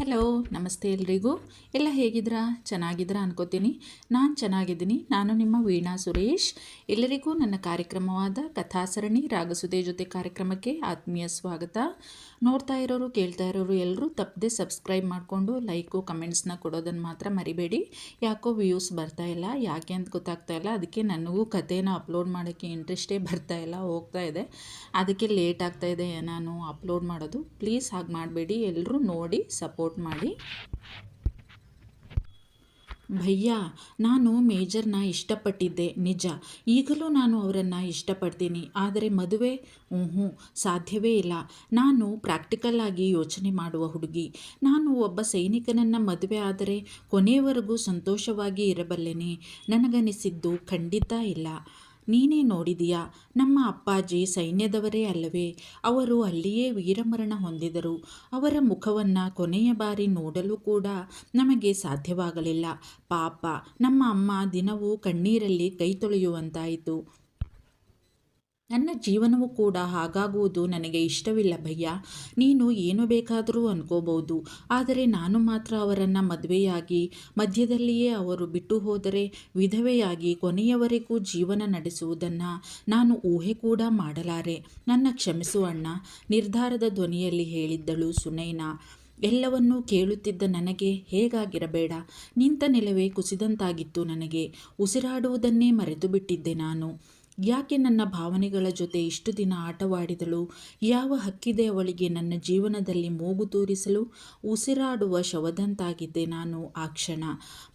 Hello ನಮಸ್ತೆ ಎಲ್ರಿಗೂ. ಎಲ್ಲ ಹೇಗಿದ್ರಾ? ಚೆನ್ನಾಗಿದ್ರಾ ಅನ್ಕೋತೀನಿ. ನಾನು ಚೆನ್ನಾಗಿದ್ದೀನಿ. ನಾನು ನಿಮ್ಮ ವೀಣಾ ಸುರೇಶ್. ಎಲ್ಲರಿಗೂ ನನ್ನ ಕಾರ್ಯಕ್ರಮವಾದ ಕಥಾಸರಣಿ ರಾಗಸುದೆ ಜೊತೆ ಕಾರ್ಯಕ್ರಮಕ್ಕೆ ಆತ್ಮೀಯ ಸ್ವಾಗತ. ನೋಡ್ತಾ ಇರೋರು, ಕೇಳ್ತಾ ಇರೋರು ಎಲ್ಲರೂ ತಪ್ಪದೆ ಸಬ್ಸ್ಕ್ರೈಬ್ ಮಾಡಿಕೊಂಡು ಲೈಕು, ಕಮೆಂಟ್ಸ್ನ ಕೊಡೋದನ್ನು ಮಾತ್ರ ಮರಿಬೇಡಿ. ಯಾಕೋ ವ್ಯೂಸ್ ಬರ್ತಾ ಇಲ್ಲ. ಯಾಕೆ ಅಂತ ಗೊತ್ತಾಗ್ತಾ ಇಲ್ಲ. ಅದಕ್ಕೆ ನನಗೂ ಕಥೆನ ಅಪ್ಲೋಡ್ ಮಾಡೋಕ್ಕೆ ಇಂಟ್ರೆಸ್ಟೇ ಬರ್ತಾ ಇಲ್ಲ. ಹೋಗ್ತಾ ಇದೆ. ಅದಕ್ಕೆ ಲೇಟ್ ಆಗ್ತಾ ಇದೆ. ನಾನು ಅಪ್ಲೋಡ್ ಮಾಡೋದು. ಪ್ಲೀಸ್ ಹಾಗೆ ಮಾಡಬೇಡಿ. ಎಲ್ಲರೂ ನೋಡಿ ಸಪೋರ್ಟ್ ಮಾಡಿ. ಭಯ್ಯ, ನಾನು ಮೇಜರ್ನ ಇಷ್ಟಪಟ್ಟಿದ್ದೆ, ನಿಜ. ಈಗಲೂ ನಾನು ಅವರನ್ನು ಇಷ್ಟಪಡ್ತೀನಿ. ಆದರೆ ಮದುವೆ ಹ್ಞೂ ಸಾಧ್ಯವೇ ಇಲ್ಲ. ನಾನು ಪ್ರಾಕ್ಟಿಕಲ್ ಆಗಿ ಯೋಚನೆ ಮಾಡುವ ಹುಡುಗಿ. ನಾನು ಒಬ್ಬ ಸೈನಿಕನನ್ನು ಮದುವೆ ಆದರೆ ಕೊನೆಯವರೆಗೂ ಸಂತೋಷವಾಗಿ ಇರಬಲ್ಲೆನೆ. ನನಗನಿಸಿದ್ದು ಖಂಡಿತ ಇಲ್ಲ. ನೀನೇ ನೋಡಿದೀಯಾ, ನಮ್ಮ ಅಪ್ಪಾಜಿ ಸೈನ್ಯದವರೇ ಅಲ್ಲವೇ? ಅವರು ಅಲ್ಲಿಯೇ ವೀರಮರಣ ಹೊಂದಿದರು. ಅವರ ಮುಖವನ್ನು ಕೊನೆಯ ಬಾರಿ ನೋಡಲು ಕೂಡ ನಮಗೆ ಸಾಧ್ಯವಾಗಲಿಲ್ಲ. ಪಾಪ, ನಮ್ಮ ಅಮ್ಮ ದಿನವೂ ಕಣ್ಣೀರಲ್ಲಿ ಕೈ ತೊಳೆಯುವಂತಾಯಿತು. ನನ್ನ ಜೀವನವೂ ಕೂಡ ಹಾಗಾಗುವುದು ನನಗೆ ಇಷ್ಟವಿಲ್ಲ ಭಯ್ಯ. ನೀನು ಏನು ಬೇಕಾದರೂ ಅನ್ಕೋಬಹುದು. ಆದರೆ ನಾನು ಮಾತ್ರ ಅವರನ್ನು ಮದುವೆಯಾಗಿ, ಮಧ್ಯದಲ್ಲಿಯೇ ಅವರು ಬಿಟ್ಟು ಹೋದರೆ ವಿಧವೆಯಾಗಿ ಕೊನೆಯವರೆಗೂ ಜೀವನ ನಡೆಸುವುದನ್ನು ನಾನು ಊಹೆ ಕೂಡ ಮಾಡಲಾರೆ. ನನ್ನ ಕ್ಷಮಿಸು ಅಣ್ಣ. ನಿರ್ಧಾರದ ಧ್ವನಿಯಲ್ಲಿ ಹೇಳಿದ್ದಳು ಸುನೈನಾ. ಎಲ್ಲವನ್ನೂ ಕೇಳುತ್ತಿದ್ದ ನನಗೆ ಹೇಗಾಗಿರಬೇಡ. ನಿಂತ ನೆಲವೇ ಕುಸಿದಂತಾಗಿತ್ತು ನನಗೆ. ಉಸಿರಾಡುವುದನ್ನೇ ಮರೆತು ಬಿಟ್ಟಿದ್ದೆ ನಾನು. ಯಾಕೆ ನನ್ನ ಭಾವನೆಗಳ ಜೊತೆ ಇಷ್ಟು ದಿನ ಆಟವಾಡಿದಳು? ಯಾವ ಹಕ್ಕಿದೆ ಅವಳಿಗೆ ನನ್ನ ಜೀವನದಲ್ಲಿ ಮೂಗು ತೂರಿಸಲು? ಉಸಿರಾಡುವ ಶವದಂತಾಗಿದ್ದೆ ನಾನು ಆ ಕ್ಷಣ.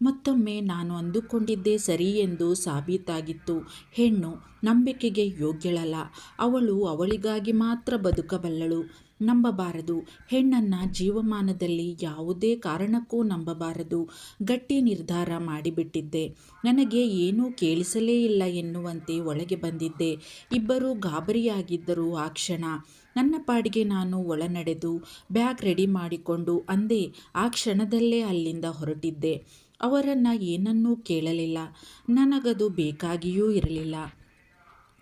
ಮತ್ತೊಮ್ಮೆ ನಾನು ಅಂದುಕೊಂಡಿದ್ದೆ ಸರಿ ಎಂದು ಸಾಬೀತಾಗಿತ್ತು. ಹೆಣ್ಣು ನಂಬಿಕೆಗೆ ಯೋಗ್ಯಳಲ್ಲ. ಅವಳು ಅವಳಿಗಾಗಿ ಮಾತ್ರ ಬದುಕಬಲ್ಲಳು. ನಂಬಬಾರದು. ಹೆಣ್ಣನ್ನು ಜೀವಮಾನದಲ್ಲಿ ಯಾವುದೇ ಕಾರಣಕ್ಕೂ ನಂಬಬಾರದು. ಗಟ್ಟಿ ನಿರ್ಧಾರ ಮಾಡಿಬಿಟ್ಟಿದ್ದೆ. ನನಗೆ ಏನೂ ಕೇಳಿಸಲೇ ಇಲ್ಲ ಎನ್ನುವಂತೆ ಒಳಗೆ ಬಂದಿದ್ದೆ. ಇಬ್ಬರು ಗಾಬರಿಯಾಗಿದ್ದರು ಆ ಕ್ಷಣ. ನನ್ನ ಪಾಡಿಗೆ ನಾನು ಒಳನಡೆದು ಬ್ಯಾಗ್ ರೆಡಿ ಮಾಡಿಕೊಂಡು ಅಂದೇ ಆ ಕ್ಷಣದಲ್ಲೇ ಅಲ್ಲಿಂದ ಹೊರಟಿದ್ದೆ. ಅವರನ್ನು ಏನನ್ನೂ ಕೇಳಲಿಲ್ಲ. ನನಗದು ಬೇಕಾಗಿಯೂ ಇರಲಿಲ್ಲ.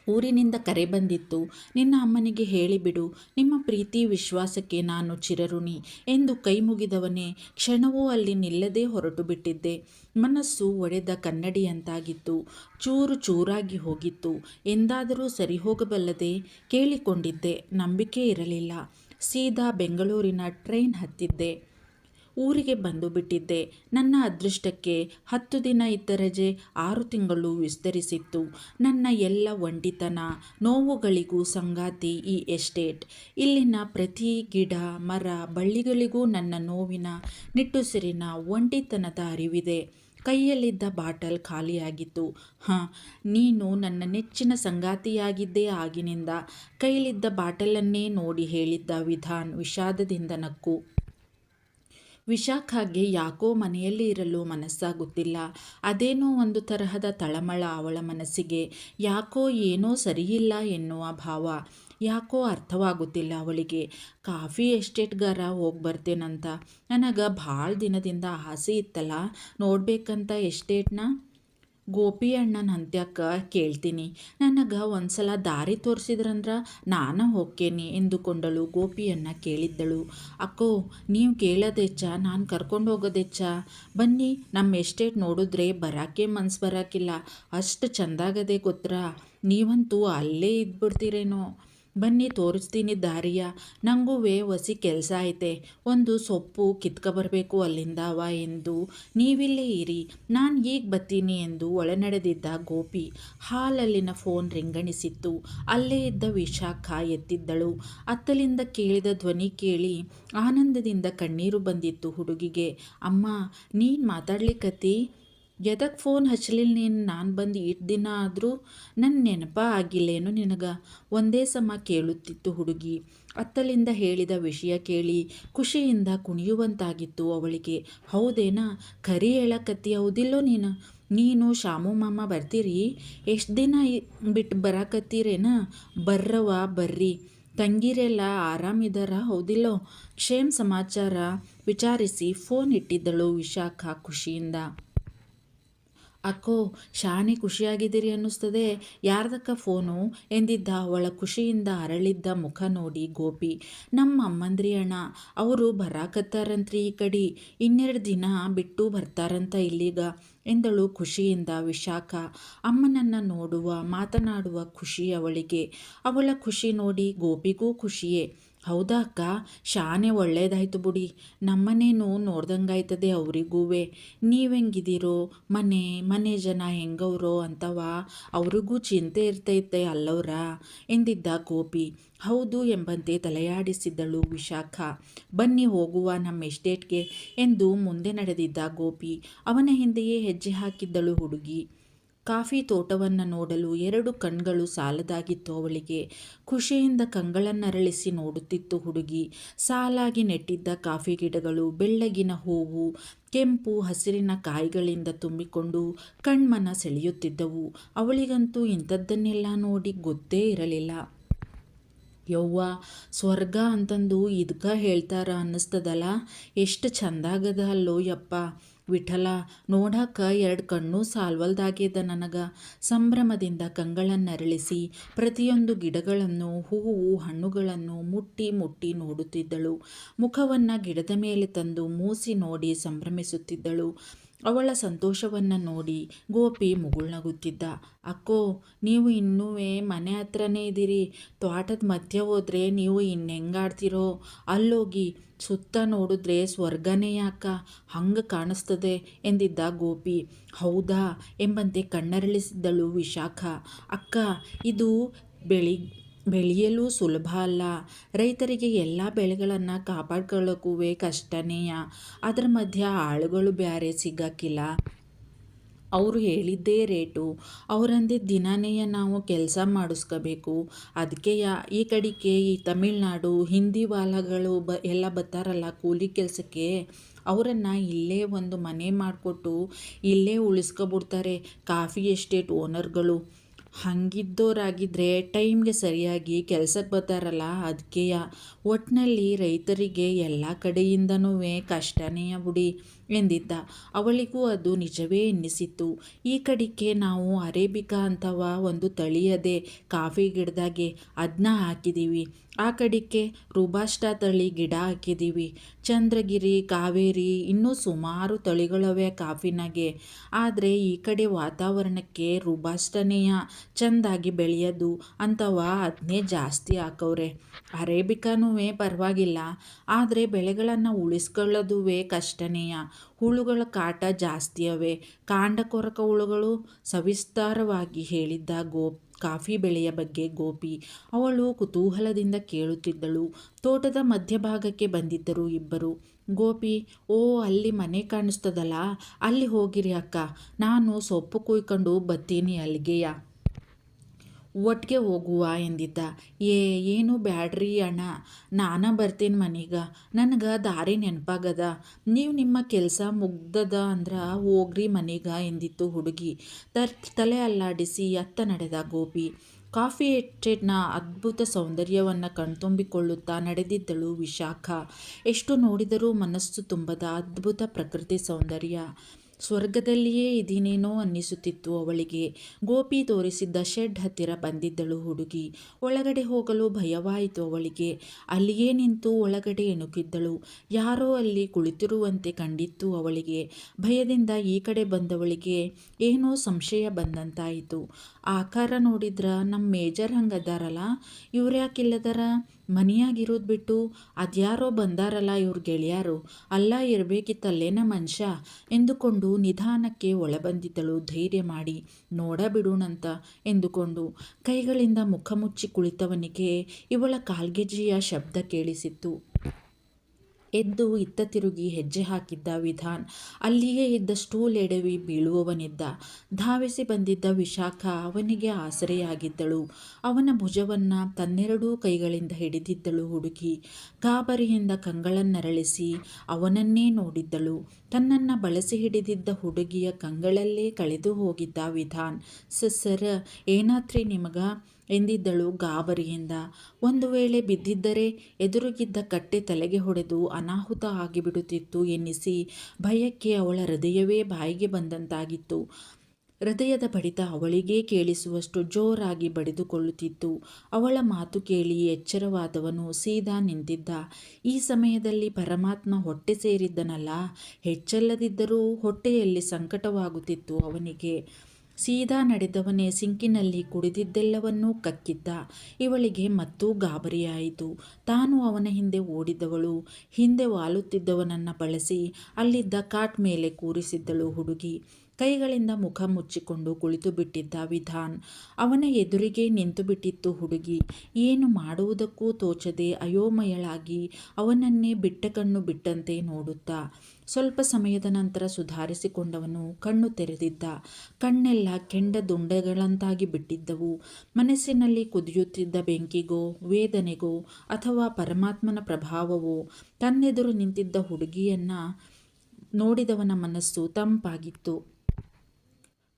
ಊರಿನಿಂದ ಕರೆ ಬಂದಿತ್ತು. ನಿನ್ನ ಅಮ್ಮನಿಗೆ ಹೇಳಿಬಿಡು ನಿಮ್ಮ ಪ್ರೀತಿ ವಿಶ್ವಾಸಕ್ಕೆ ನಾನು ಚಿರಋಣಿ ಎಂದು ಕೈ ಮುಗಿದವನೇ ಕ್ಷಣವೂ ಅಲ್ಲಿ ನಿಲ್ಲದೆ ಹೊರಟು ಬಿಟ್ಟಿದ್ದೆ. ಮನಸ್ಸು ಒಡೆದ ಕನ್ನಡಿಯಂತಾಗಿತ್ತು. ಚೂರು ಚೂರಾಗಿ ಹೋಗಿತ್ತು. ಎಂದಾದರೂ ಸರಿ ಹೋಗಬಲ್ಲದೆ ಕೇಳಿಕೊಂಡಿದ್ದೆ. ನಂಬಿಕೆ ಇರಲಿಲ್ಲ. ಸೀದಾ ಬೆಂಗಳೂರಿನ ಟ್ರೈನ್ ಹತ್ತಿದ್ದೆ. ಊರಿಗೆ ಬಂದು ಬಿಟ್ಟಿದ್ದೆ. ನನ್ನ ಅದೃಷ್ಟಕ್ಕೆ ಹತ್ತು ದಿನ ಇದ್ದ ರಜೆ ಆರು ತಿಂಗಳು ವಿಸ್ತರಿಸಿತ್ತು. ನನ್ನ ಎಲ್ಲ ಒಂಟಿತನ ನೋವುಗಳಿಗೂ ಸಂಗಾತಿ ಈ ಎಸ್ಟೇಟ್. ಇಲ್ಲಿನ ಪ್ರತಿ ಗಿಡ, ಮರ, ಬಳ್ಳಿಗಳಿಗೂ ನನ್ನ ನೋವಿನ ನಿಟ್ಟುಸಿರಿನ ಒಂಟಿತನದ ಅರಿವಿದೆ. ಕೈಯಲ್ಲಿದ್ದ ಬಾಟಲ್ ಖಾಲಿಯಾಗಿತ್ತು. ಹಾಂ, ನೀನು ನನ್ನ ನೆಚ್ಚಿನ ಸಂಗಾತಿಯಾಗಿದ್ದೇ ಆಗಿನಿಂದ ಕೈಯಲ್ಲಿದ್ದ ಬಾಟಲನ್ನೇ ನೋಡಿ ಹೇಳಿದ್ದ ವಿಧಾನ್ ವಿಷಾದದಿಂದ ನಕ್ಕು. ವಿಶಾಖಾಗೆ ಯಾಕೋ ಮನೆಯಲ್ಲಿ ಇರಲು ಮನಸ್ಸಾಗುತ್ತಿಲ್ಲ. ಅದೇನೋ ಒಂದು ತರಹದ ತಳಮಳ ಅವಳ ಮನಸ್ಸಿಗೆ. ಯಾಕೋ ಏನೋ ಸರಿಯಿಲ್ಲ ಎನ್ನುವ ಭಾವ. ಯಾಕೋ ಅರ್ಥವಾಗುತ್ತಿಲ್ಲ ಅವಳಿಗೆ. ಕಾಫಿ ಎಸ್ಟೇಟ್ಗಾರ ಹೋಗಿ ಬರ್ತೇನಂತ. ನನಗೆ ಭಾಳ ದಿನದಿಂದ ಆಸೆ ಇತ್ತಲ್ಲ. ನೋಡಬೇಕಂತ ಎಸ್ಟೇಟ್ನ ಗೋಪಿ ಅಣ್ಣನ ಅಂತ್ಯಕ್ಕ ಕೇಳ್ತೀನಿ. ನನಗೆ ಒಂದ್ಸಲ ದಾರಿ ತೋರಿಸಿದ್ರಂದ್ರ ನಾನು ಹೋಗ್ತೇನೆ ಎಂದುಕೊಂಡಳು ಗೋಪಿಯನ್ನ ಕೇಳಿದ್ದಳು. ಅಕ್ಕೋ, ನೀವು ಕೇಳೋದೆಚ್ಚ, ನಾನು ಕರ್ಕೊಂಡು ಹೋಗೋದೆಚ್ಚ. ಬನ್ನಿ ನಮ್ಮ ಎಸ್ಟೇಟ್ ನೋಡಿದ್ರೆ ಬರೋಕ್ಕೆ ಮನ್ಸು ಬರೋಕ್ಕಿಲ್ಲ ಅಷ್ಟು ಚಂದಾಗದೆ ಗೊತ್ತಾ ನೀವಂತೂ ಅಲ್ಲೇ ಇದ್ಬಿಡ್ತೀರೇನೋ? ಬನ್ನಿ ತೋರಿಸ್ತೀನಿ ದಾರಿಯ. ನನಗೂ ವಸಿ ಕೆಲಸ ಐತೆ. ಒಂದು ಸೊಪ್ಪು ಕಿತ್ಕೊಬರಬೇಕು ಅಲ್ಲಿಂದವ ಎಂದು. ನೀವಿಲ್ಲೇ ಇರಿ. ನಾನು ಈಗ ಬತ್ತೀನಿ ಎಂದು ಒಳನಡೆದಿದ್ದ ಗೋಪಿ. ಹಾಲಲ್ಲಿನ ಫೋನ್ ರಿಂಗಣಿಸಿತ್ತು. ಅಲ್ಲೇ ಇದ್ದ ವಿಶಾಖ ಎತ್ತಿದ್ದಳು. ಅತ್ತಲಿಂದ ಕೇಳಿದ ಧ್ವನಿ ಕೇಳಿ ಆನಂದದಿಂದ ಕಣ್ಣೀರು ಬಂದಿತ್ತು ಹುಡುಗಿಗೆ. ಅಮ್ಮ, ನೀನು ಮಾತಾಡ್ಲಿಕ್ಕತ್ತಿ ಎದಕ್ಕೆ ಫೋನ್ ಹಚ್ಚಲಿಲ್ಲ ನೀನು? ನಾನು ಬಂದು ಇಟ್ಟು ದಿನ ಆದರೂ ನನ್ನ ನೆನಪ ಆಗಿಲ್ಲೇನು ನಿನಗೆ? ಒಂದೇ ಸಮ ಕೇಳುತ್ತಿತ್ತು ಹುಡುಗಿ. ಅತ್ತಲಿಂದ ಹೇಳಿದ ವಿಷಯ ಕೇಳಿ ಖುಷಿಯಿಂದ ಕುಣಿಯುವಂತಾಗಿತ್ತು ಅವಳಿಗೆ. ಹೌದೇನಾ? ಖರಿ ಹೇಳಕತ್ತಿ ಹೌದಿಲ್ಲೋ ನೀನು? ನೀನು ಶಾಮು ಮಾಮ ಬರ್ತೀರಿ? ಎಷ್ಟು ದಿನ ಬಿಟ್ಟು ಬರಾಕತ್ತೀರೇನ? ಬರ್ರವ ಬರ್ರಿ. ತಂಗಿರೆಲ್ಲ ಆರಾಮಿದಾರ ಹೌದಿಲ್ಲೋ? ಕ್ಷೇಮ್ ಸಮಾಚಾರ? ವಿಚಾರಿಸಿ ಫೋನ್ ಇಟ್ಟಿದ್ದಳು ವಿಶಾಖ ಖುಷಿಯಿಂದ. ಅಕ್ಕೋ ಶಾನೆ ಖುಷಿಯಾಗಿದ್ದೀರಿ ಅನ್ನಿಸ್ತದೆ. ಯಾರ್ದಕ್ಕ ಫೋನು? ಎಂದಿದ್ದ ಅವಳ ಖುಷಿಯಿಂದ ಅರಳಿದ್ದ ಮುಖ ನೋಡಿ ಗೋಪಿ. ನಮ್ಮ ಅಮ್ಮಂದ್ರಿ ಅಣ್ಣ, ಅವರು ಬರಾಕತ್ತಾರಂತ್ರಿ ಈ ಕಡೆ. ಇನ್ನೆರಡು ದಿನ ಬಿಟ್ಟು ಬರ್ತಾರಂತ ಇಲ್ಲಿಗ, ಎಂದಳು ಖುಷಿಯಿಂದ ವಿಶಾಖ. ಅಮ್ಮನನ್ನು ನೋಡುವ, ಮಾತನಾಡುವ ಖುಷಿ ಅವಳಿಗೆ. ಅವಳ ಖುಷಿ ನೋಡಿ ಗೋಪಿಗೂ ಖುಷಿಯೇ. ಹೌದಾ ಅಕ್ಕ? ಶಾನೆ ಒಳ್ಳೇದಾಯ್ತು ಬಿಡಿ. ನಮ್ಮನೇನು ನೋಡ್ದಂಗಾಯ್ತದೆ ಅವರಿಗೂವೆ. ನೀವೆಂಗಿದ್ದೀರೋ ಮನೆ ಮನೆ ಜನ ಹೆಂಗವ್ರೋ ಅಂತವ? ಅವ್ರಿಗೂ ಚಿಂತೆ ಇರ್ತೈತೆ ಅಲ್ಲವ್ರ? ಎಂದಿದ್ದ ಗೋಪಿ. ಹೌದು ಎಂಬಂತೆ ತಲೆಯಾಡಿಸಿದ್ದಳು ವಿಶಾಖ. ಬನ್ನಿ ಹೋಗುವ ನಮ್ಮ ಎಸ್ಟೇಟ್ಗೆ ಎಂದು ಮುಂದೆ ನಡೆದಿದ್ದ ಗೋಪಿ. ಅವನ ಹಿಂದೆಯೇ ಹೆಜ್ಜೆ ಹಾಕಿದ್ದಳು ಹುಡುಗಿ. ಕಾಫಿ ತೋಟವನ್ನು ನೋಡಲು ಎರಡು ಕಣ್ಗಳು ಸಾಲದಾಗಿತ್ತು ಅವಳಿಗೆ ಖುಷಿಯಿಂದ ಕಂಗಳನ್ನರಳಿಸಿ ನೋಡುತ್ತಿತ್ತು ಹುಡುಗಿ. ಸಾಲಾಗಿ ನೆಟ್ಟಿದ್ದ ಕಾಫಿ ಗಿಡಗಳು, ಬೆಳ್ಳಗಿನ ಹೂವು, ಕೆಂಪು ಹಸಿರಿನ ಕಾಯಿಗಳಿಂದ ತುಂಬಿಕೊಂಡು ಕಣ್ಮನ ಸೆಳೆಯುತ್ತಿದ್ದವು. ಅವಳಿಗಂತೂ ಇಂಥದ್ದನ್ನೆಲ್ಲ ನೋಡಿ ಗೊತ್ತೇ ಇರಲಿಲ್ಲ. ಯವ್ವ, ಸ್ವರ್ಗ ಅಂತಂದು ಇದಕ್ಕೆ ಹೇಳ್ತಾರ ಅನ್ನಿಸ್ತದಲ್ಲ? ಎಷ್ಟು ಚಂದಾಗದ ಅಲ್ಲೋ ಯಪ್ಪ. ವಿಠಲ, ನೋಡಾಕ ಎರಡು ಕಣ್ಣು ಸಾಲ್ವಲ್ದಾಗ್ಯದ ನನಗೆ. ಸಂಭ್ರಮದಿಂದ ಕಂಗಳನ್ನರಳಿಸಿ ಪ್ರತಿಯೊಂದು ಗಿಡಗಳನ್ನು, ಹೂವು, ಹಣ್ಣುಗಳನ್ನು ಮುಟ್ಟಿ ಮುಟ್ಟಿ ನೋಡುತ್ತಿದ್ದಳು. ಮುಖವನ್ನು ಗಿಡದ ಮೇಲೆ ತಂದು ಮೂಸಿ ನೋಡಿ ಸಂಭ್ರಮಿಸುತ್ತಿದ್ದಳು. ಅವಳ ಸಂತೋಷವನ್ನು ನೋಡಿ ಗೋಪಿ ಮುಗುಳ್ನಗುತ್ತಿದ್ದ, ಅಕ್ಕೋ, ನೀವು ಇನ್ನೂ ಮನೆ ಹತ್ರನೇ ಇದ್ದೀರಿ. ತೋಟದ ಮಧ್ಯ ಹೋದರೆ ನೀವು ಇನ್ನೆಂಗಾಡ್ತಿರೋ ಅಲ್ಲೋಗಿ ಸುತ್ತ ನೋಡಿದ್ರೆ ಸ್ವರ್ಗನೇ ಯಾಕ? ಹಂಗೆ ಕಾಣಿಸ್ತದೆ, ಎಂದಿದ್ದ ಗೋಪಿ. ಹೌದಾ? ಎಂಬಂತೆ ಕಣ್ಣರಳಿಸಿದ್ದಳು ವಿಶಾಖ. ಅಕ್ಕ, ಇದು ಬೆಳಿ ಬೆಳೆಯಲು ಸುಲಭ ಅಲ್ಲ. ರೈತರಿಗೆ ಎಲ್ಲ ಬೆಳೆಗಳನ್ನು ಕಾಪಾಡ್ಕೊಳ್ಳೋಕ್ಕೂ ಕಷ್ಟನೇಯ. ಅದರ ಮಧ್ಯೆ ಆಳುಗಳು ಬೇರೆ ಸಿಗಕ್ಕಿಲ್ಲ. ಅವರು ಹೇಳಿದ್ದೇ ರೇಟು. ಅವರಂದಿದ್ದ ದಿನಾನೇಯ ನಾವು ಕೆಲಸ ಮಾಡಿಸ್ಕೋಬೇಕು. ಅದಕ್ಕೆ ಈ ಕಡೆಗೆ ಈ ತಮಿಳ್ನಾಡು, ಹಿಂದಿ ವಾಲಗಳು ಬ, ಎಲ್ಲ ಬರ್ತಾರಲ್ಲ ಕೂಲಿ ಕೆಲಸಕ್ಕೆ. ಅವರನ್ನು ಇಲ್ಲೇ ಒಂದು ಮನೆ ಮಾಡಿಕೊಟ್ಟು ಇಲ್ಲೇ ಉಳಿಸ್ಕೊಬಿಡ್ತಾರೆ. Coffee estate ಓನರ್ಗಳು. ಹಾಗಿದ್ದೋರಾಗಿದ್ದರೆ ಟೈಮ್ಗೆ ಸರಿಯಾಗಿ ಕೆಲ್ಸಕ್ಕೆ ಬರ್ತಾರಲ್ಲ ಅದಕ್ಕೆ ಒಟ್ಟಿನಲ್ಲಿ ರೈತರಿಗೆ ಎಲ್ಲ ಕಡೆಯಿಂದನೂ ಕಷ್ಟನೇ ಬುಡಿ. ಎಂದಿದ್ದ. ಅವಳಿಗೂ ಅದು ನಿಜವೇ ಎನ್ನಿಸಿತ್ತು. ಈ ಕಡೆಗೆ ನಾವು ಅರೇಬಿಕಾ ಅಂತವ ಒಂದು ತಳಿಯದೆ ಕಾಫಿ ಗಿಡದಾಗೆ ಅದನ್ನ ಹಾಕಿದ್ದೀವಿ ಆ ಕಡಿಕೆ ರುಬಾಸ್ಟಾ ತಳಿ ಗಿಡ ಹಾಕಿದ್ದೀವಿ ಚಂದ್ರಗಿರಿ, ಕಾವೇರಿ ಇನ್ನೂ ಸುಮಾರು ತಳಿಗಳವೆ ಕಾಫಿನಾಗೆ. ಆದರೆ ಈ ಕಡೆ ವಾತಾವರಣಕ್ಕೆ ರುಬಾಸ್ಟನೆಯ ಚೆಂದಾಗಿ ಬೆಳೆಯೋದು ಅಂತವ ಅದನ್ನೇ ಜಾಸ್ತಿ ಹಾಕವ್ರೆ. ಅರೇಬಿಕಾನೂ ಪರವಾಗಿಲ್ಲ. ಆದರೆ ಬೆಳೆಗಳನ್ನು ಉಳಿಸ್ಕೊಳ್ಳೋದುವೇ ಕಷ್ಟನೇಯ. ಹುಳುಗಳ ಕಾಟ ಜಾಸ್ತಿ ಕಾಂಡಕೊರಕ ಕಾಂಡ ಕೊರಕ ಹುಳುಗಳು ಸವಿಸ್ತಾರವಾಗಿ ಹೇಳಿದ್ದ ಗೋ, ಕಾಫಿ ಬೆಳೆಯ ಬಗ್ಗೆ ಗೋಪಿ. ಅವಳು ಕುತೂಹಲದಿಂದ ಕೇಳುತ್ತಿದ್ದಳು. ತೋಟದ ಮಧ್ಯಭಾಗಕ್ಕೆ ಬಂದಿದ್ದರು ಇಬ್ಬರು. ಗೋಪಿ, ಓ, ಅಲ್ಲಿ ಮನೆ ಕಾಣಿಸ್ತದಲ್ಲ? ಅಲ್ಲಿ ಹೋಗಿರಿ ಅಕ್ಕ. ನಾನು ಸೊಪ್ಪು ಕುಯ್ಕೊಂಡು ಬತ್ತೀನಿ ಅಲ್ಲಿಗೆಯ? ಒಟ್ಟಿಗೆ ಹೋಗುವ ಎಂದಿದ್ದ. ಏ, ಏನು ಬ್ಯಾಡ್ರಿ ಅಣ್ಣ. ನಾನು ಬರ್ತೀನಿ ಮನೆಗೆ. ನನಗೆ ದಾರಿ ನೆನಪಾಗದ. ನೀವು ನಿಮ್ಮ ಕೆಲಸ ಮುಗ್ದದ ಅಂದ್ರೆ ಹೋಗ್ರಿ ಮನೆಗೆ ಎಂದಿತ್ತು ಹುಡುಗಿ. ತರ್ ತಲೆ ಅಲ್ಲಾಡಿಸಿ ಅತ್ತ ನಡೆದ ಗೋಪಿ. ಕಾಫಿ ಎಸ್ಟೇಟ್ನ ಅದ್ಭುತ ಸೌಂದರ್ಯವನ್ನು ಕಣ್ತುಂಬಿಕೊಳ್ಳುತ್ತಾ ನಡೆದಿದ್ದಳು ವಿಶಾಖ. ಎಷ್ಟು ನೋಡಿದರೂ ಮನಸ್ಸು ತುಂಬದ ಅದ್ಭುತ ಪ್ರಕೃತಿ ಸೌಂದರ್ಯ. ಸ್ವರ್ಗದಲ್ಲಿಯೇ ಇದೀನೇನೋ ಅನ್ನಿಸುತ್ತಿತ್ತು ಅವಳಿಗೆ. ಗೋಪಿ ತೋರಿಸಿದ್ದ ಶೆಡ್ ಹತ್ತಿರ ಬಂದಿದ್ದಳು ಹುಡುಗಿ. ಒಳಗಡೆ ಹೋಗಲು ಭಯವಾಯಿತು ಅವಳಿಗೆ. ಅಲ್ಲಿಯೇ ನಿಂತು ಒಳಗಡೆ ಎಣುಕಿದ್ದಳು. ಯಾರೋ ಅಲ್ಲಿ ಕುಳಿತಿರುವಂತೆ ಕಂಡಿತ್ತು ಅವಳಿಗೆ. ಭಯದಿಂದ ಈ ಕಡೆ ಬಂದವಳಿಗೆ ಏನೋ ಸಂಶಯ ಬಂದಂತಾಯಿತು. ಆಕಾರ ನೋಡಿದ್ರ ನಮ್ಮ ಮೇಜರ್ ಹಂಗದಾರಲ್ಲ ಇವ್ರು ಯಾಕಿಲ್ಲದಾರ ಮನೆಯಾಗಿರೋದು ಬಿಟ್ಟು ಅದ್ಯಾರೋ ಬಂದಾರಲ್ಲ ಇವ್ರ ಗೆಳೆಯರು. ಅಲ್ಲ ಇರಬೇಕಿತ್ತಲ್ಲೇನ ಮನುಷ್ಯ ಎಂದುಕೊಂಡು ನಿಧಾನಕ್ಕೆ ಒಳಬಂದಿದ್ದಳು ಧೈರ್ಯ ಮಾಡಿ. ನೋಡ ಬಿಡೋಣಂತ ಎಂದುಕೊಂಡು ಕೈಗಳಿಂದ ಮುಖ ಮುಚ್ಚಿ ಕುಳಿತವನಿಗೆ ಇವಳ ಕಾಲ್ಗೆಜ್ಜೆಯ ಶಬ್ದ ಕೇಳಿಸಿತ್ತು. ಎದ್ದು ಇತ್ತ ತಿರುಗಿ ಹೆಜ್ಜೆ ಹಾಕಿದ್ದ ವಿಧಾನ್. ಅಲ್ಲಿಯೇ ಇದ್ದ ಸ್ಟೂಲ್ ಎಡವಿ ಬೀಳುವವನಿದ್ದ. ಧಾವಿಸಿ ಬಂದಿದ್ದ ವಿಶಾಖ ಅವನಿಗೆ ಆಸರೆಯಾಗಿದ್ದಳು. ಅವನ ಭುಜವನ್ನು ತನ್ನೆರಡೂ ಕೈಗಳಿಂದ ಹಿಡಿದಿದ್ದಳು ಹುಡುಗಿ ಗಾಬರಿಯಿಂದ ಕಂಗಳನ್ನರಳಿಸಿ ಅವನನ್ನೇ ನೋಡಿದ್ದಳು. ತನ್ನನ್ನು ಬಳಸಿ ಹಿಡಿದಿದ್ದ ಹುಡುಗಿಯ ಕಂಗಳಲ್ಲೇ ಕಳೆದು ಹೋಗಿದ್ದ ವಿಧಾನ್. ಸರ್ ಏನಾತ್ರಿ ನಿಮಗ? ಎಂದಿದ್ದಳು ಗಾಬರಿಯಿಂದ ಒಂದು ವೇಳೆ ಬಿದ್ದಿದ್ದರೆ ಎದುರುಗಿದ್ದ ಕಟ್ಟೆ ತಲೆಗೆ ಹೊಡೆದು ಅನಾಹುತ ಆಗಿಬಿಡುತ್ತಿತ್ತು ಎನ್ನಿಸಿ ಭಯಕ್ಕೆ ಅವಳ ಹೃದಯವೇ ಬಾಯಿಗೆ ಬಂದಂತಾಗಿತ್ತು ಹೃದಯದ ಬಡಿತ ಅವಳಿಗೇ ಕೇಳಿಸುವಷ್ಟು ಜೋರಾಗಿ ಬಡಿದುಕೊಳ್ಳುತ್ತಿತ್ತು. ಅವಳ ಮಾತು ಕೇಳಿ ಎಚ್ಚರವಾದವನು ಸೀದಾ ನಿಂತಿದ್ದ. ಈ ಸಮಯದಲ್ಲಿ ಪರಮಾತ್ಮ ಹೊಟ್ಟೆ ಸೇರಿದ್ದನಲ್ಲ. ಹೆಚ್ಚಲ್ಲದಿದ್ದರೂ ಹೊಟ್ಟೆಯಲ್ಲಿ ಸಂಕಟವಾಗುತ್ತಿತ್ತು ಅವನಿಗೆ. ಸೀದಾ ನಡೆದವನೇ ಸಿಂಕಿನಲ್ಲಿ ಕುಡಿದಿದ್ದೆಲ್ಲವನ್ನೂ ಕಕ್ಕಿದ್ದ. ಇವಳಿಗೆ ಮತ್ತೂ ಗಾಬರಿಯಾಯಿತು. ತಾನು ಅವನ ಹಿಂದೆ ಓಡಿದವಳು. ಹಿಂದೆ ವಾಲುತ್ತಿದ್ದವನನ್ನು ಬಳಸಿ ಅಲ್ಲಿದ್ದ ಕಾಟ್ ಮೇಲೆ ಕೂರಿಸಿದ್ದಳು ಹುಡುಗಿ. ಕೈಗಳಿಂದ ಮುಖ ಮುಚ್ಚಿಕೊಂಡು ಕುಳಿತುಬಿಟ್ಟಿದ್ದ ವಿಧಾನ್. ಅವನ ಎದುರಿಗೇ ನಿಂತುಬಿಟ್ಟಿತ್ತು ಹುಡುಗಿ. ಏನು ಮಾಡುವುದಕ್ಕೂ ತೋಚದೆ ಅಯೋಮಯಳಾಗಿ ಅವನನ್ನೇ ಬಿಟ್ಟ ಕಣ್ಣು ಬಿಟ್ಟಂತೆ ನೋಡುತ್ತಾ. ಸ್ವಲ್ಪ ಸಮಯದ ನಂತರ ಸುಧಾರಿಸಿಕೊಂಡವನು ಕಣ್ಣು ತೆರೆದಿದ್ದ. ಕಣ್ಣೆಲ್ಲ ಕೆಂಡ ದುಂಡಗಳಂತಾಗಿ ಬಿಟ್ಟಿದ್ದವು. ಮನಸ್ಸಿನಲ್ಲಿ ಕುದಿಯುತ್ತಿದ್ದ ಬೆಂಕಿಗೋ, ವೇದನೆಗೋ ಅಥವಾ ಪರಮಾತ್ಮನ ಪ್ರಭಾವವೋ ತನ್ನೆದುರು ನಿಂತಿದ್ದ ಹುಡುಗಿಯನ್ನು ನೋಡಿದವನ ಮನಸ್ಸು ತಂಪಾಗಿತ್ತು.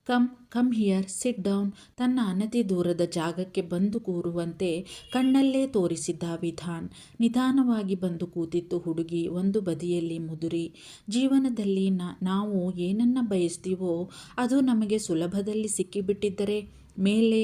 Come, come here, sit down ತನ್ನ ಅನತಿ ದೂರದ ಜಾಗಕ್ಕೆ ಬಂದು ಕೂರುವಂತೆ ಕಣ್ಣಲ್ಲೇ ತೋರಿಸಿದ್ದ ವಿಧಾನ್. ನಿಧಾನವಾಗಿ ಬಂದು ಕೂತಿತ್ತು ಹುಡುಗಿ ಒಂದು ಬದಿಯಲ್ಲಿ ಮುದುರಿ. ಜೀವನದಲ್ಲಿ ನಾವು ಏನನ್ನ ಬಯಸ್ತೀವೋ ಅದು ನಮಗೆ ಸುಲಭದಲ್ಲಿ ಸಿಕ್ಕಿಬಿಟ್ಟಿದ್ದರೆ ಮೇಲೆ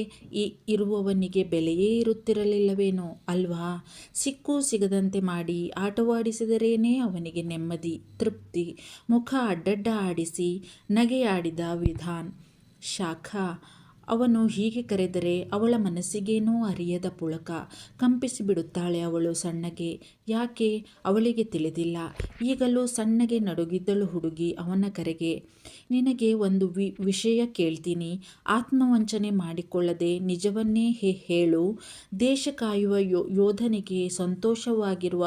ಇರುವವನಿಗೆ ಬೆಲೆಯೇ ಇರುತ್ತಿರಲಿಲ್ಲವೇನೋ ಅಲ್ವಾ? ಸಿಕ್ಕು ಸಿಗದಂತೆ ಮಾಡಿ ಆಟವಾಡಿಸಿದರೇನೇ ಅವನಿಗೆ ನೆಮ್ಮದಿ, ತೃಪ್ತಿ. ಮುಖ ಅಡ್ಡಡ್ಡ ಆಡಿಸಿ ನಗೆಯಾಡಿದ ವಿಧಾನ್. ಶಾಖಾ ಅವನು ಹೀಗೆ ಕರೆದರೆ, ಅವಳ ಮನಸ್ಸಿಗೇನೋ ಅರಿಯದ ಪುಳಕ. ಕಂಪಿಸಿಬಿಡುತ್ತಾಳೆ ಅವಳು ಸಣ್ಣಗೆ. ಯಾಕೆ? ಅವಳಿಗೆ ತಿಳಿದಿಲ್ಲ. ಈಗಲೂ ಸಣ್ಣಗೆ ನಡುಗಿದ್ದಳು ಹುಡುಗಿ ಅವನ ಕರೆಗೆ. ನಿನಗೆ ಒಂದು ವಿಷಯ ಕೇಳ್ತೀನಿ. ಆತ್ಮವಂಚನೆ ಮಾಡಿಕೊಳ್ಳದೆ ನಿಜವನ್ನೇ ಹೇಳು. ದೇಶ ಕಾಯುವ ಯೋಧನಿಗೆ ಸಂತೋಷವಾಗಿರುವ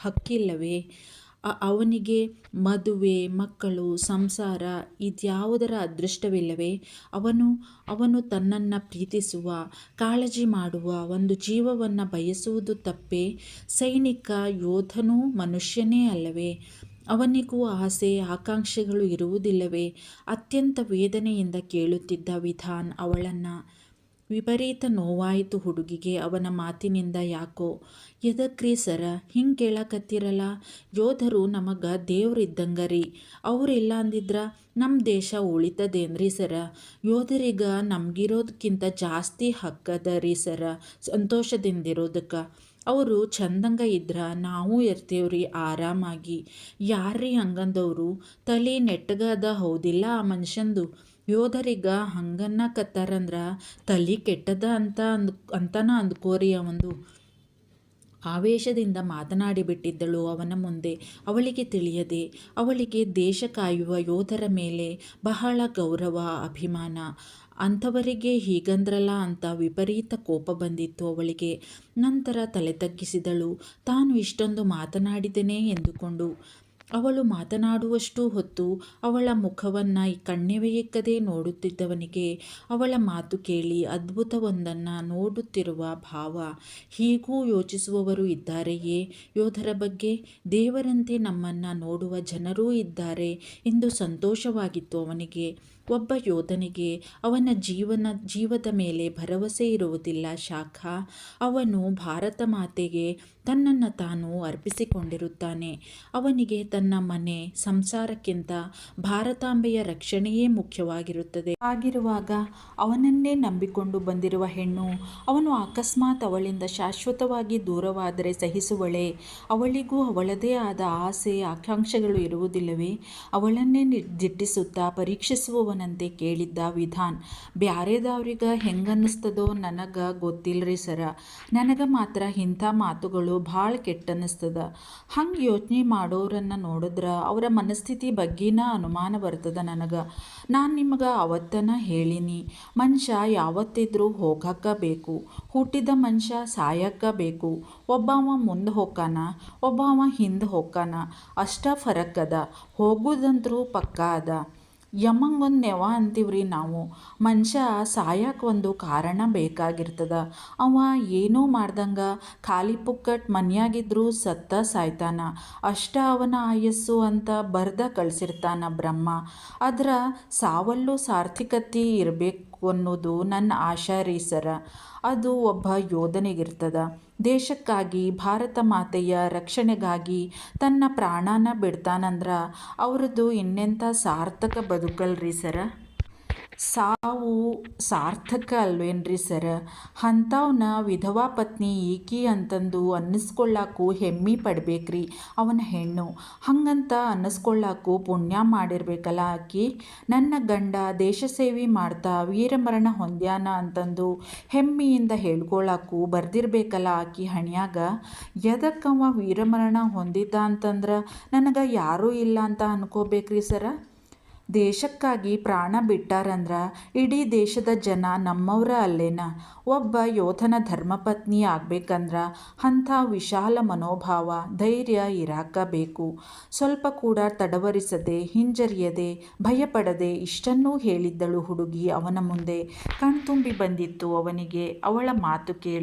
ಹಕ್ಕಿಲ್ಲವೇ? ಅವನಿಗೆ ಮದುವೆ, ಮಕ್ಕಳು, ಸಂಸಾರ ಇದ್ಯಾವುದರ ಅದೃಷ್ಟವಿಲ್ಲವೇ? ಅವನು ಅವನು ತನ್ನನ್ನ ಪ್ರೀತಿಸುವ, ಕಾಳಜಿ ಮಾಡುವ ಒಂದು ಜೀವವನ್ನ ಬಯಸುವುದು ತಪ್ಪೇ? ಸೈನಿಕ, ಯೋಧನೂ ಮನುಷ್ಯನೇ ಅಲ್ಲವೇ? ಅವನಿಗೂ ಆಸೆ, ಆಕಾಂಕ್ಷೆಗಳು ಇರುವುದಿಲ್ಲವೇ? ಅತ್ಯಂತ ವೇದನೆಯಿಂದ ಕೇಳುತ್ತಿದ್ದ ವಿಧಾನ್ ಅವಳನ್ನ. ವಿಪರೀತ ನೋವಾಯಿತು ಹುಡುಗಿಗೆ ಅವನ ಮಾತಿನಿಂದ ಯಾಕೋ. ಎದಕ್ರಿ ಸರ ಹಿಂಗ್ ಕೇಳಕತ್ತಿರಲ್ಲ ಯೋಧರು ನಮಗ ದೇವ್ರಿದ್ದಂಗರೀ. ಅವ್ರು ಇಲ್ಲಂದಿದ್ರ ನಮ್ಮ ದೇಶ ಉಳಿತದೇನ್ರಿ ಸರ? ಯೋಧರಿಗ ನಮಗಿರೋದಕ್ಕಿಂತ ಜಾಸ್ತಿ ಹಕ್ಕದರೀ ಸರ ಸಂತೋಷದಿಂದಿರೋದಕ್ಕ. ಅವರು ಚಂದಂಗ ಇದ್ರ ನಾವು ಇರ್ತೇವ್ರಿ ಆರಾಮಾಗಿ. ಯಾರ್ರೀ ಹಂಗಂದವರು ತಲೆ ನೆಟ್ಟಗದ ಹೌದಿಲ್ಲ ಆ ಮನುಷ್ಯಂದು? ಯೋಧರಿಗ ಹಂಗನ್ನ ಕತ್ತಾರಂದ್ರ ತಲಿ ಕೆಟ್ಟದ ಅಂತ ಅಂದ್ ಅಂತನ ಅಂದ್ಕೋರಿ ಅವಂದು. ಆವೇಶದಿಂದ ಮಾತನಾಡಿಬಿಟ್ಟಿದ್ದಳು ಅವನ ಮುಂದೆ. ಅವಳಿಗೆ ತಿಳಿಯದೆ. ಅವಳಿಗೆ ದೇಶ ಕಾಯುವ ಯೋಧರ ಮೇಲೆ ಬಹಳ ಗೌರವ, ಅಭಿಮಾನ. ಅಂಥವರಿಗೆ ಹೀಗಂದ್ರಲ್ಲ ಅಂತ ವಿಪರೀತ ಕೋಪ ಬಂದಿತ್ತು ಅವಳಿಗೆ. ನಂತರ ತಲೆ ತಗ್ಗಿಸಿದಳು. ತಾನು ಇಷ್ಟೊಂದು ಮಾತನಾಡಿದೆನೇ ಎಂದುಕೊಂಡು. ಅವಳು ಮಾತನಾಡುವಷ್ಟು ಹೊತ್ತು ಅವಳ ಮುಖವನ್ನು ಕಣ್ಣೆವೆಯಿಕ್ಕದೆ ನೋಡುತ್ತಿದ್ದವನಿಗೆ ಅವಳ ಮಾತು ಕೇಳಿ ಅದ್ಭುತವೊಂದನ್ನು ನೋಡುತ್ತಿರುವ ಭಾವ. ಹೀಗೂ ಯೋಚಿಸುವವರು ಇದ್ದಾರೆಯೇ ಯೋಧರ ಬಗ್ಗೆ? ದೇವರಂತೆ ನಮ್ಮನ್ನು ನೋಡುವ ಜನರೂ ಇದ್ದಾರೆ ಎಂದು ಸಂತೋಷವಾಗಿತ್ತು ಅವನಿಗೆ. ಒಬ್ಬ ಯೋಧನಿಗೆ ಅವನ ಜೀವನ ಜೀವದ ಮೇಲೆ ಭರವಸೆ ಇರುವುದಿಲ್ಲ ಶಾಖ ಅವನು ಭಾರತ ಮಾತೆಗೆ ತನ್ನನ್ನು ತಾನು ಅರ್ಪಿಸಿಕೊಂಡಿರುತ್ತಾನೆ. ಅವನಿಗೆ ತನ್ನ ಮನೆ, ಸಂಸಾರಕ್ಕಿಂತ ಭಾರತಾಂಬೆಯ ರಕ್ಷಣೆಯೇ ಮುಖ್ಯವಾಗಿರುತ್ತದೆ. ಹಾಗಿರುವಾಗ ಅವನನ್ನೇ ನಂಬಿಕೊಂಡು ಬಂದಿರುವ ಹೆಣ್ಣು ಅವನು ಅಕಸ್ಮಾತ್ ಅವಳಿಂದ ಶಾಶ್ವತವಾಗಿ ದೂರವಾದರೆ ಸಹಿಸುವಳೆ ಅವಳಿಗೂ ಅವಳದೇ ಆದ ಆಸೆ, ಆಕಾಂಕ್ಷೆಗಳು ಇರುವುದಿಲ್ಲವೇ? ಅವಳನ್ನೇ ದಿಟ್ಟಿಸುತ್ತಾ ಪರೀಕ್ಷಿಸುವವನಂತೆ ಕೇಳಿದ್ದ ವಿಧಾನ್. ಬ್ಯಾರೆದವ್ರಿಗ ಹೆಂಗನ್ನಿಸ್ತದೋ ನನಗೆ ಗೊತ್ತಿಲ್ಲರಿ ಸರ. ನನಗೆ ಮಾತ್ರ ಇಂಥ ಮಾತುಗಳು ಭಾಳ ಕೆಟ್ಟನಿಸ್ತದ ಹಂಗೆ ಯೋಚನೆ ಮಾಡೋರನ್ನ ನೋಡಿದ್ರೆ ಅವರ ಮನಸ್ಥಿತಿ ಬಗ್ಗೆನ ಅನುಮಾನ ಬರ್ತದ ನನಗೆ ನಾನು ನಿಮಗೆ ಅವತ್ತನ ಹೇಳಿನಿ ಮನುಷ್ಯ ಯಾವತ್ತಿದ್ರೂ ಹೋಗಕ್ಕ ಬೇಕು. ಹುಟ್ಟಿದ ಮನುಷ್ಯ ಸಾಯಕ್ಕ ಬೇಕು. ಒಬ್ಬವ ಮುಂದೆ ಹೋಗಾನ, ಒಬ್ಬವ ಹಿಂದೆ ಹೋಗಾನ ಅಷ್ಟ ಫರಕ್ಕದ. ಪಕ್ಕ ಪಕ್ಕಾ ಅದ. ಯಮಂಗೊಂದ್ ನೆವ ಅಂತೀವ್ರಿ ನಾವು. ಮನುಷ್ಯ ಸಾಯಕ್ಕೆ ಒಂದು ಕಾರಣ ಬೇಕಾಗಿರ್ತದ. ಅವ ಏನೂ ಮಾಡ್ದಂಗ, ಖಾಲಿ ಪುಕ್ಕಟ್ ಮನ್ಯಾಗಿದ್ರೂ ಸತ್ತ ಸಾಯ್ತಾನ. ಅಷ್ಟ ಅವನ ಆಯಸ್ಸು ಅಂತ ಬರ್ದ ಕಳ್ಸಿರ್ತಾನ ಬ್ರಹ್ಮ. ಅದರ ಸಾವಲ್ಲೂ ಸಾರ್ಥಕತಿ ಇರ್ಬೇಕನ್ನೋದು ನನ್ನ ಆಶಾರೀ ಸರ. ಅದು ಒಬ್ಬ ಯೋಧನಿಗಿರ್ತದ. ದೇಶಕ್ಕಾಗಿ, ಭಾರತ ಮಾತೆಯ ರಕ್ಷಣೆಗಾಗಿ ತನ್ನ ಪ್ರಾಣಾನ ಬಿಡ್ತಾನಂದ್ರೆ ಅವ್ರದ್ದು ಇನ್ನೆಂಥ ಸಾರ್ಥಕ ಬದುಕಲ್ರಿ ಸರ. ಸಾವು ಸಾರ್ಥಕ ಅಲ್ವೇನ್ರಿ ಸರ್? ಅಂಥವ್ನ ವಿಧವಾ ಪತ್ನಿ ಈಕಿ ಅಂತಂದು ಅನ್ನಿಸ್ಕೊಳ್ಳಾಕು ಹೆಮ್ಮೆ ಪಡಬೇಕ್ರಿ ಅವನ ಹೆಣ್ಣು. ಹಂಗಂತ ಅನ್ನಿಸ್ಕೊಳ್ಳಾಕು ಪುಣ್ಯ ಮಾಡಿರ್ಬೇಕಲ್ಲ ಆಕಿ? ನನ್ನ ಗಂಡ ದೇಶ ಸೇವೆ ಮಾಡ್ತಾ ವೀರಮರಣ ಹೊಂದ್ಯಾನ ಅಂತಂದು ಹೆಮ್ಮೆಯಿಂದ ಹೇಳ್ಕೊಳ್ಳಾಕು ಬರ್ದಿರ್ಬೇಕಲ್ಲ ಆಕಿ ಹಣ್ಯಾಗ? ಎದಕ್ಕವ ವೀರಮರಣ ಹೊಂದಿದ್ದ ಅಂತಂದ್ರೆ ನನಗೆ ಯಾರೂ ಇಲ್ಲ ಅಂತ ಅನ್ಕೋಬೇಕ್ರಿ ಸರ? ದೇಶಕ್ಕಾಗಿ ಪ್ರಾಣ ಬಿಟ್ಟಾರಂದ್ರ ಇಡೀ ದೇಶದ ಜನ ನಮ್ಮವರ ಅಲ್ಲೇನ? ಒಬ್ಬ ಯೋಧನ ಧರ್ಮಪತ್ನಿ ಆಗ್ಬೇಕಂದ್ರ ಅಂಥ ವಿಶಾಲ ಮನೋಭಾವ, ಧೈರ್ಯ ಇರಾಕ ಬೇಕು ಸ್ವಲ್ಪ ಕೂಡ ತಡವರಿಸದೆ, ಹಿಂಜರಿಯದೆ, ಭಯಪಡದೆ ಇಷ್ಟನ್ನೂ ಹೇಳಿದ್ದಳು ಹುಡುಗಿ ಅವನ ಮುಂದೆ. ಕಣ್ತುಂಬಿ ಬಂದಿತ್ತು ಅವನಿಗೆ, ಅವಳ ಮಾತು ಕೇಳಿ.